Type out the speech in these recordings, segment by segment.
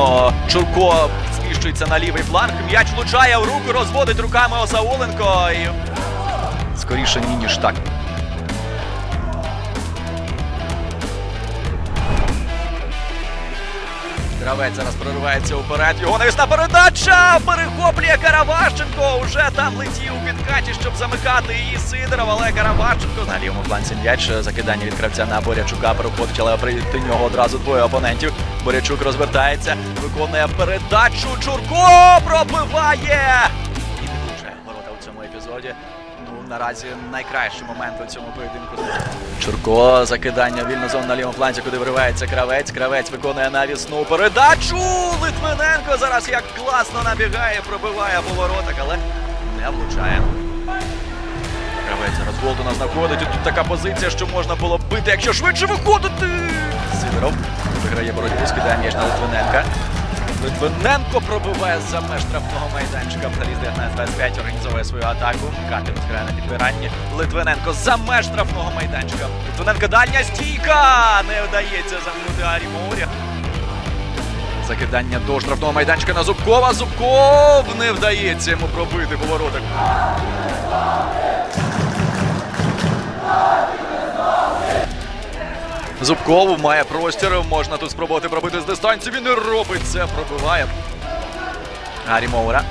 Вільно Чурко зміщується на лівий фланг. М'яч влучає в руку, розводить руками Осауленко. І... Скоріше ні, ніж так. Гравець зараз проривається уперед. Його навісна передача! Перехоплює Каравашенко. Уже там летів у підкаті, щоб замикати її Сидоров, але Каравашенко на лівому фланці м'яч. Закидання від кравця на Борячука переходить, але проти нього одразу двоє опонентів. Борячук розвертається, виконує передачу. Чурко пробиває! Епізоді. Ну, наразі найкращий момент у цьому поєдинку. Чурко, закидання вільно зон на лівому фланці, куди виривається кравець. Кравець виконує навісну передачу. Литвиненко зараз як класно набігає, пробиває по але не влучає. Кравець зараз гол знаходить. І тут така позиція, що можна було бити, якщо швидше виходити. Сидоров виграє боротьбу, скидає м'яч на Литвиненка. Литвиненко пробиває за меж штрафного майданчика. Футболіст 19-25 організовує свою атаку. Капін грає на підбиранні. Литвиненко за меж штрафного майданчика. Литвиненко дальня стійка! Не вдається замкнути Арі Моурі. Закидання до штрафного майданчика на Зубкова. Зубков не вдається йому пробити повороток. Зубкову має простір. Можна тут спробувати пробити з дистанції. Він не робить це. Пробиває. Гаррі Моура.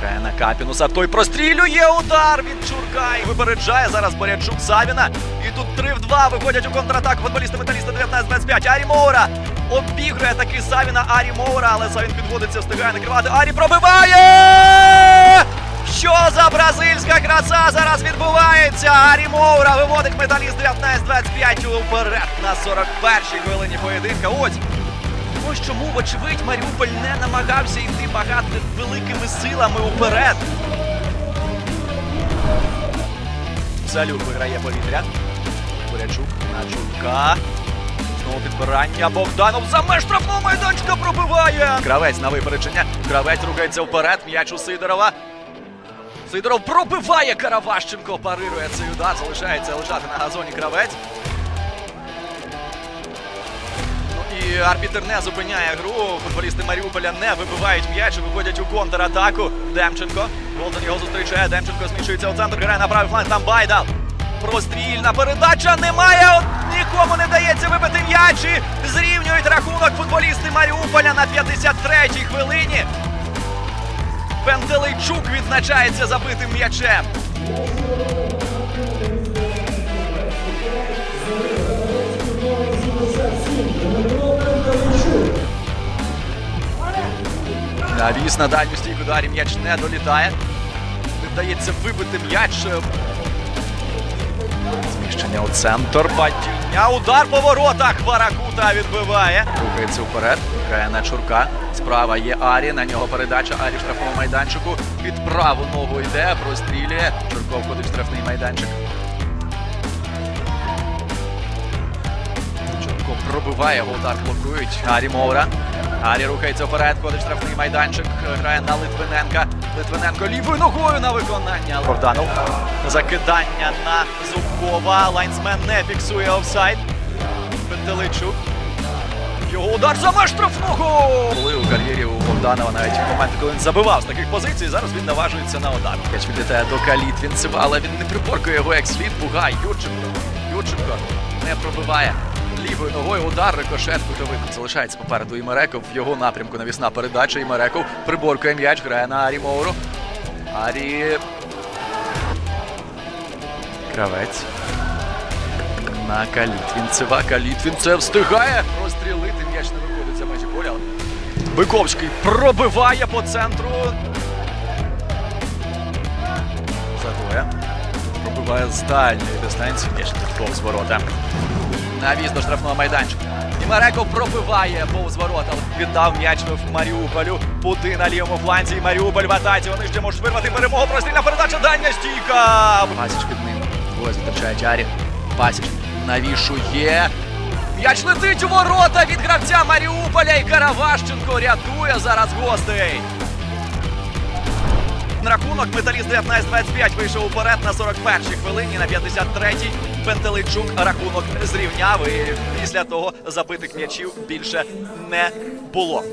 Грає на Капінуса. Той прострілює удар від Чурка. І випереджає зараз Борячук Савіна. І тут 3 в 2 виходять у контратаку футболісти металіста 19-25. Арі Моура обігрує таки Савіна Арі Моура, але Савін підводиться, встигає накривати. Арі пробиває! Що за бразильська краса зараз відбувається? Арі Моура виводить металіст 19-25 уперед на 41-й хвилині поєдинка. Ось Ось чому, вочевидь, Маріуполь не намагався йти багато великими силами уперед. Салюк виграє повітря. Бурячук на Чурка. Знову підбирання. Богданов за меж штрафного майданчика пробиває. Кравець на випередження. Кравець рухається вперед. М'яч у Сидорова. Сидоров пробиває Караващенко. Парирує цей удар. Залишається лежати на газоні кравець. Ну І арбітер не зупиняє гру. Футболісти Маріуполя не вибивають м'яч, виходять у контратаку. Демченко. Голден його зустрічає. Демченко зміщується у центр. Грає на правий фланг. Там Байдал. Прострільна передача немає. Нікому не вдається вибити м'яч. І Зрівнюють рахунок футболісти Маріуполя на 53-й хвилині. Пентелейчук відзначається забитим м'ячем. Навіс на дальню стійку ударі м'яч не долітає. Вдається вибити м'яч. Зміщення у центр. Падіння. Удар по воротах. Варакута відбиває. Рухається вперед. Грає на Чурка. Справа є Арі. На нього передача. Арі в штрафному майданчику. Під праву ногу йде. Прострілює. Чурков ходить в штрафний майданчик. Чурков пробиває, його удар блокують. Арі Моура. Арі рухається вперед, входить штрафний майданчик, грає на Литвиненка. Литвиненко лівою ногою на виконання. Богданов. Закидання на Зубкова. Лайнсмен не фіксує офсайд. Пентеличук. Його удар за меж штрафного! Були у кар'єрі у Богданова навіть моменти, коли він забивав з таких позицій. Зараз він наважується на удар. М'яч відлітає до Калітвінцева, але він не приборкує його як слід. Бугай. Юрченко. Юрченко не пробиває. Лівою ногою удар, рикошет, кутовий. Залишається попереду Імереков. В його напрямку навісна передача. Імереков приборкує м'яч, грає на Арі Моуру. Арі. Кравець. На Калітвінцева. Калітвінцев встигає розстрілити. М'яч не виходить за межі поля. Биковський пробиває по центру. Задує. Пробиває з дальньої дистанції. М'яч повз ворота. Навіз до штрафного майданчика. І Мареков пробиває повз ворота. Віддав м'яч в Маріуполю. Пути на лівому фланзі. Маріуполь в атаці. Вони ще можуть вирвати перемогу. Прострільна передача. Дальня стійка. Пасіч під ним. Двоє зустрічає Арі. Пасіч навішує. М'яч летить у ворота від гравця Маріуполя. І Каравашченко рятує зараз гостей. Рахунок металіст 19-25 вийшов уперед на 41-й хвилині на 53-й. Пентелейчук рахунок зрівняв. І після того забитих м'ячів більше не було.